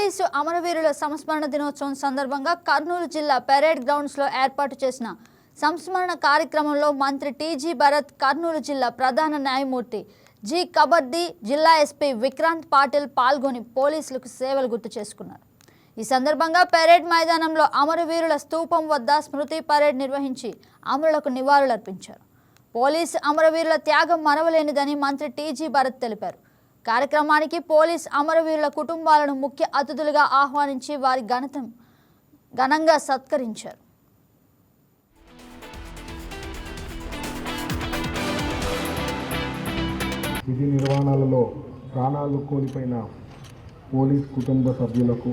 Police అమరవీరుల సంస్మరణ దినోత్సవం సందర్భంగా కర్నూలు జిల్లా పెరేడ్ గ్రౌండ్స్లో ఏర్పాటు చేసిన సంస్మరణ కార్యక్రమంలో మంత్రి టీజీ భరత్ కర్నూలు జిల్లా ప్రధాన న్యాయమూర్తి జి కబర్ది జిల్లా ఎస్పీ విక్రాంత్ పాటిల్ పాల్గొని పోలీసులకు సేవలు గుర్తు చేసుకున్నారు. ఈ సందర్భంగా పెరేడ్ మైదానంలో అమరవీరుల స్తూపం వద్ద స్మృతి పరేడ్ నిర్వహించి అమరులకు నివాళులర్పించారు. పోలీసు అమరవీరుల త్యాగం మరవలేనిదని మంత్రి టీజీ భరత్ తెలిపారు. కార్యక్రమానికి పోలీస్ అమరవీరుల కుటుంబాలను ముఖ్య అతిథులుగా ఆహ్వానించి వారి ఘనతం ఘనంగా సత్కరించారు. విధి నిర్వహణలలో ప్రాణాలు కోల్పోయిన పోలీస్ కుటుంబ సభ్యులకు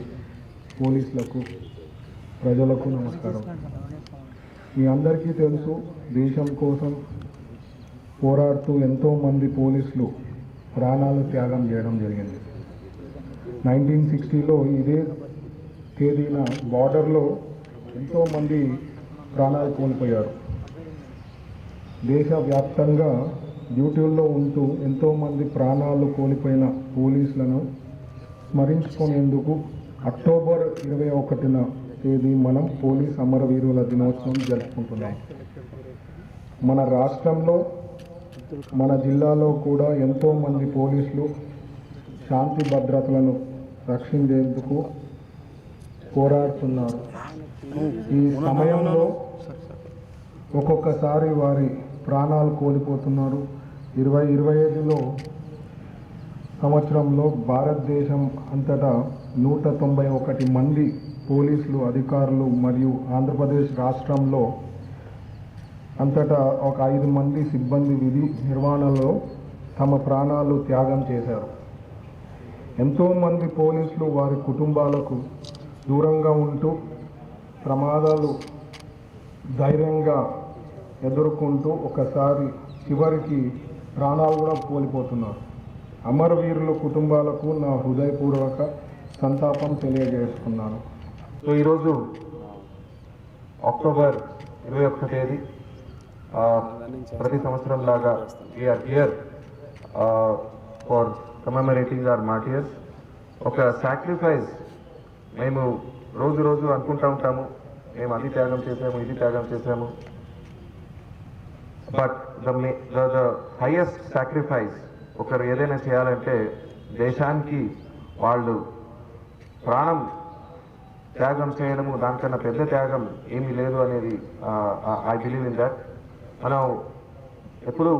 పోలీసులకు ప్రజలకు నమస్కారం. మీ అందరికీ తెలుసు దేశం కోసం పోరాడుతూ ఎంతోమంది పోలీసులు ప్రాణాలు త్యాగం చేయడం జరిగింది. నైన్టీన్ సిక్స్టీలో ఇదే తేదీన బార్డర్లో ఎంతోమంది ప్రాణాలు కోల్పోయారు. దేశవ్యాప్తంగా డ్యూటీల్లో ఉంటూ ఎంతోమంది ప్రాణాలు కోల్పోయిన పోలీసులను స్మరించుకునేందుకు అక్టోబర్ ఇరవై ఒకటిన తేదీ మనం పోలీస్ అమరవీరుల దినోత్సవం జరుపుకుంటున్నాం. మన రాష్ట్రంలో మన జిల్లాలో కూడా ఎంతోమంది పోలీసులు శాంతి భద్రతలను రక్షించేందుకు పోరాడుతున్నారు. ఈ సమయంలో ఒక్కొక్కసారి వారి ప్రాణాలు కోల్పోతున్నారు. ఇరవై ఇరవై ఐదులో సంవత్సరంలో భారతదేశం అంతటా నూట తొంభై ఒకటి మంది పోలీసులు అధికారులు మరియు ఆంధ్రప్రదేశ్ రాష్ట్రంలో అంతటా ఒక ఐదు మంది సిబ్బంది విధి నిర్వహణలో తమ ప్రాణాలు త్యాగం చేశారు. ఎంతోమంది పోలీసులు వారి కుటుంబాలకు దూరంగా ఉంటూ ప్రమాదాలు ధైర్యంగా ఎదుర్కొంటూ ఒకసారి చివరికి ప్రాణాలు కూడా కోల్పోతున్నారు. అమరవీరుల కుటుంబాలకు నా హృదయపూర్వక సంతాపం తెలియజేస్తున్నాను. సో ఈరోజు అక్టోబర్ ఇరవై ఒక్క తేదీ ప్రతి సంవత్సరం లాగా we are here for commemorating our martyrs ఒక సాక్రిఫైస్ మేము రోజు రోజు అనుకుంటా ఉంటాము మేము అది త్యాగం చేసాము ఇది త్యాగం చేసాము but the may the highest sacrifice ఒకరు ఏదైనా చేయాలంటే దేశానికి వాళ్ళు ప్రాణం త్యాగం చేయడము దానికన్నా పెద్ద త్యాగం ఏమీ లేదు అనేది ఐ బిలీవ్ ఇన్ దట్ మనం ఎప్పుడు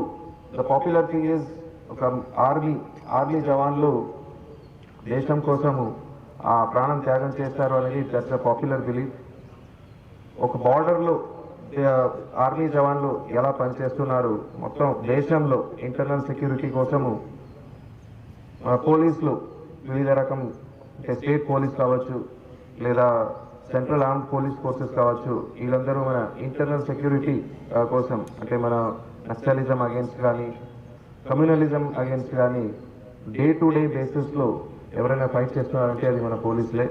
ద పాపులర్ థింగ్ ఈజ్ ఒక ఆర్మీ ఆర్మీ జవాన్లు దేశం కోసము ఆ ప్రాణం త్యాగం చేస్తారు అనేది దట్స్ అ పాపులర్ బిలీఫ్ ఒక బార్డర్లో ఆర్మీ జవాన్లు ఎలా పనిచేస్తున్నారు? మొత్తం దేశంలో ఇంటర్నల్ సెక్యూరిటీ కోసము పోలీసులు వివిధ రకం అంటే స్టేట్ పోలీస్ కావచ్చు లేదా సెంట్రల్ ఆర్మ్ పోలీస్ ఫోర్సెస్ కావచ్చు వీళ్ళందరూ మన ఇంటర్నల్ సెక్యూరిటీ కోసం అంటే మన నక్సలిజం అగేన్స్ట్ కానీ కమ్యూనలిజం అగేన్స్ట్ కానీ డే టు డే బేసిస్లో ఎవరైనా ఫైట్ చేస్తున్నారంటే అది మన పోలీసులే.